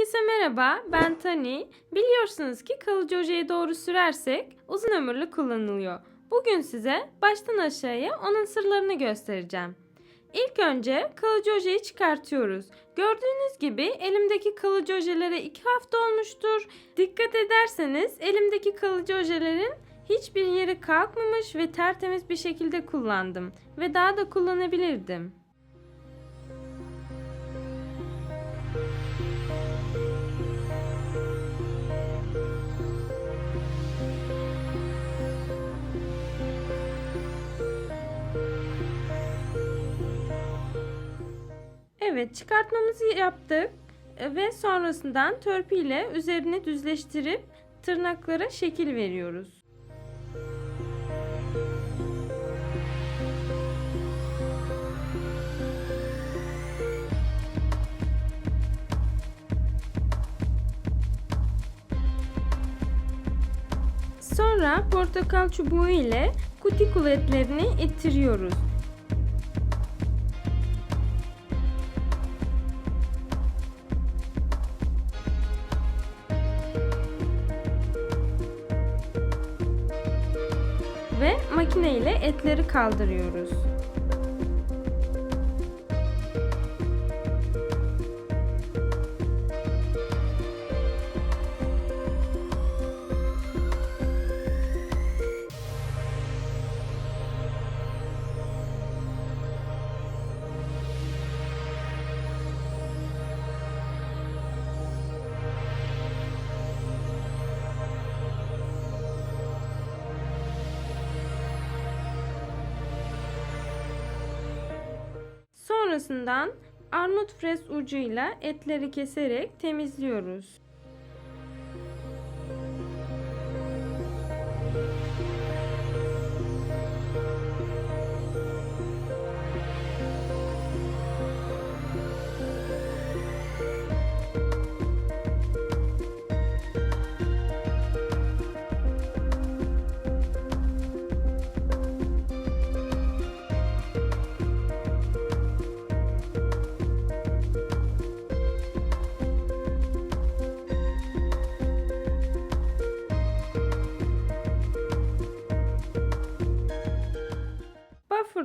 Herkese merhaba, ben Tani. Biliyorsunuz ki kalıcı ojeye doğru sürersek uzun ömürlü kullanılıyor. Bugün size baştan aşağıya onun sırlarını göstereceğim. İlk önce kalıcı ojeyi çıkartıyoruz. Gördüğünüz gibi elimdeki kalıcı ojelere 2 hafta olmuştur. Dikkat ederseniz elimdeki kalıcı ojelerin hiçbir yeri kalkmamış ve tertemiz bir şekilde kullandım. Ve daha da kullanabilirdim. Evet çıkartmamızı yaptık E, ve sonrasından törpüyle üzerini düzleştirip tırnaklara şekil veriyoruz. Sonra portakal çubuğu ile kutikul etlerini ittiriyoruz. İle etleri kaldırıyoruz. Sonrasından armut fres ucuyla etleri keserek temizliyoruz.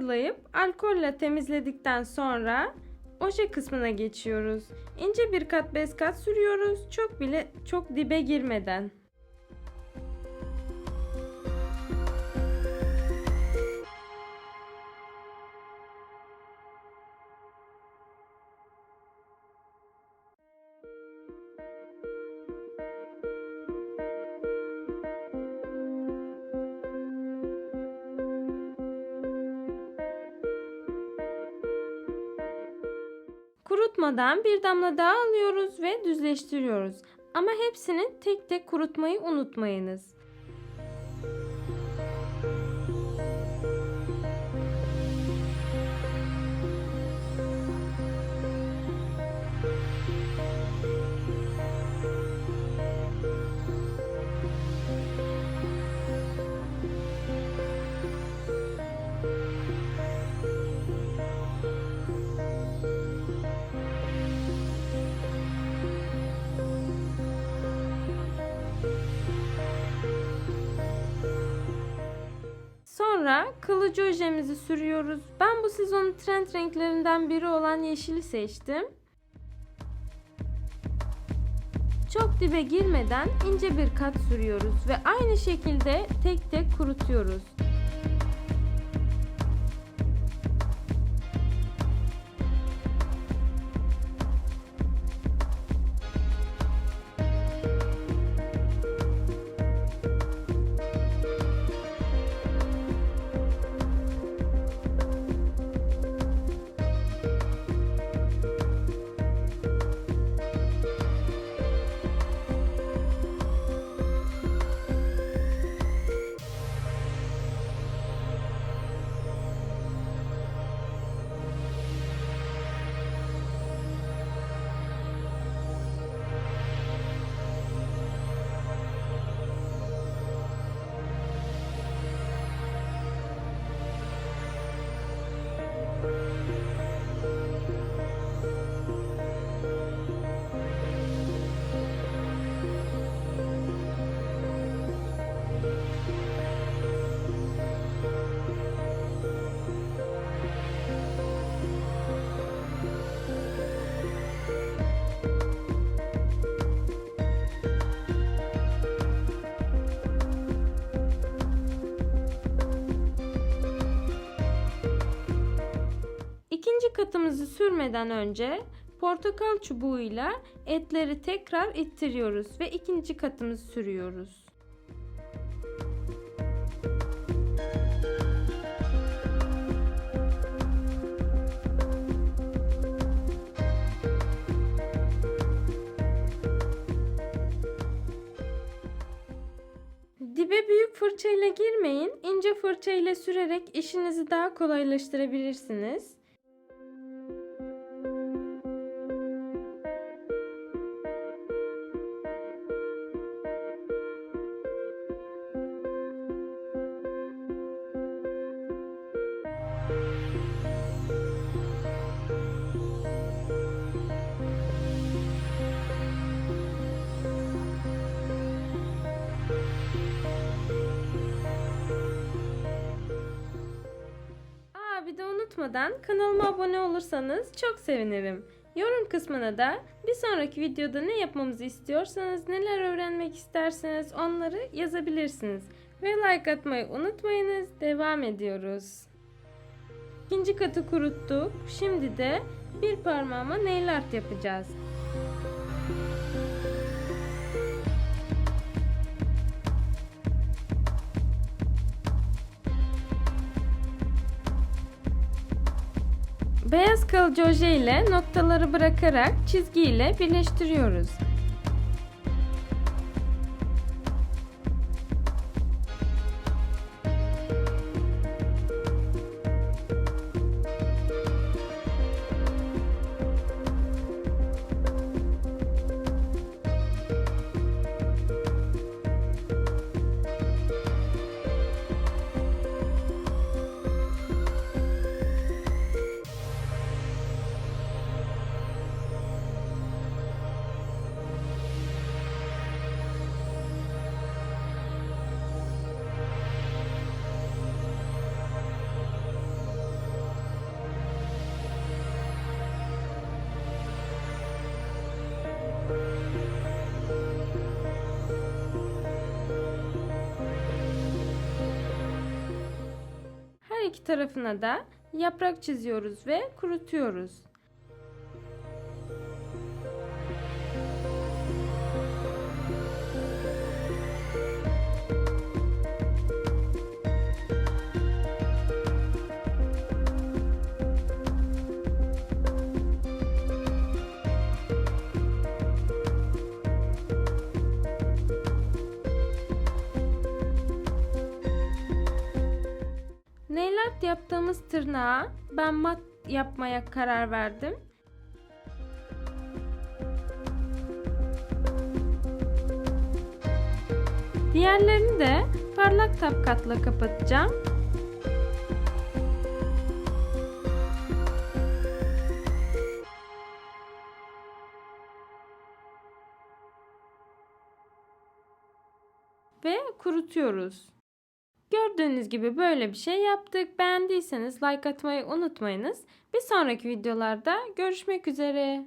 Bufferlayıp alkolle temizledikten sonra oje kısmına geçiyoruz. İnce bir kat bez kat sürüyoruz. Çok bile çok dibe girmeden. Kurutmadan bir damla daha alıyoruz ve düzleştiriyoruz. Ama hepsini tek tek kurutmayı unutmayınız. Sonra kılıcı ojemizi sürüyoruz. Ben bu sezonun trend renklerinden biri olan yeşili seçtim. Çok dibe girmeden ince bir kat sürüyoruz ve aynı şekilde tek tek kurutuyoruz. Katımızı sürmeden önce portakal çubuğuyla etleri tekrar ittiriyoruz ve ikinci katımızı sürüyoruz. Dibe büyük fırçayla girmeyin. ince fırçayla sürerek işinizi daha kolaylaştırabilirsiniz. Unutmadan kanalıma abone olursanız çok sevinirim. Yorum kısmına da bir sonraki videoda ne yapmamızı istiyorsanız, neler öğrenmek isterseniz onları yazabilirsiniz. Ve like atmayı unutmayınız. Devam ediyoruz. İkinci katı kuruttuk. Şimdi de bir parmağıma nail art yapacağız. Beyaz kalıcı oje ile noktaları bırakarak çizgi ile birleştiriyoruz. Her iki tarafına da yaprak çiziyoruz ve kurutuyoruz. Yaptığımız tırnağa ben mat yapmaya karar verdim. Diğerlerini de parlak tapkatla kapatacağım. Ve kurutuyoruz. Gördüğünüz gibi böyle bir şey yaptık. Beğendiyseniz like atmayı unutmayınız. Bir sonraki videolarda görüşmek üzere.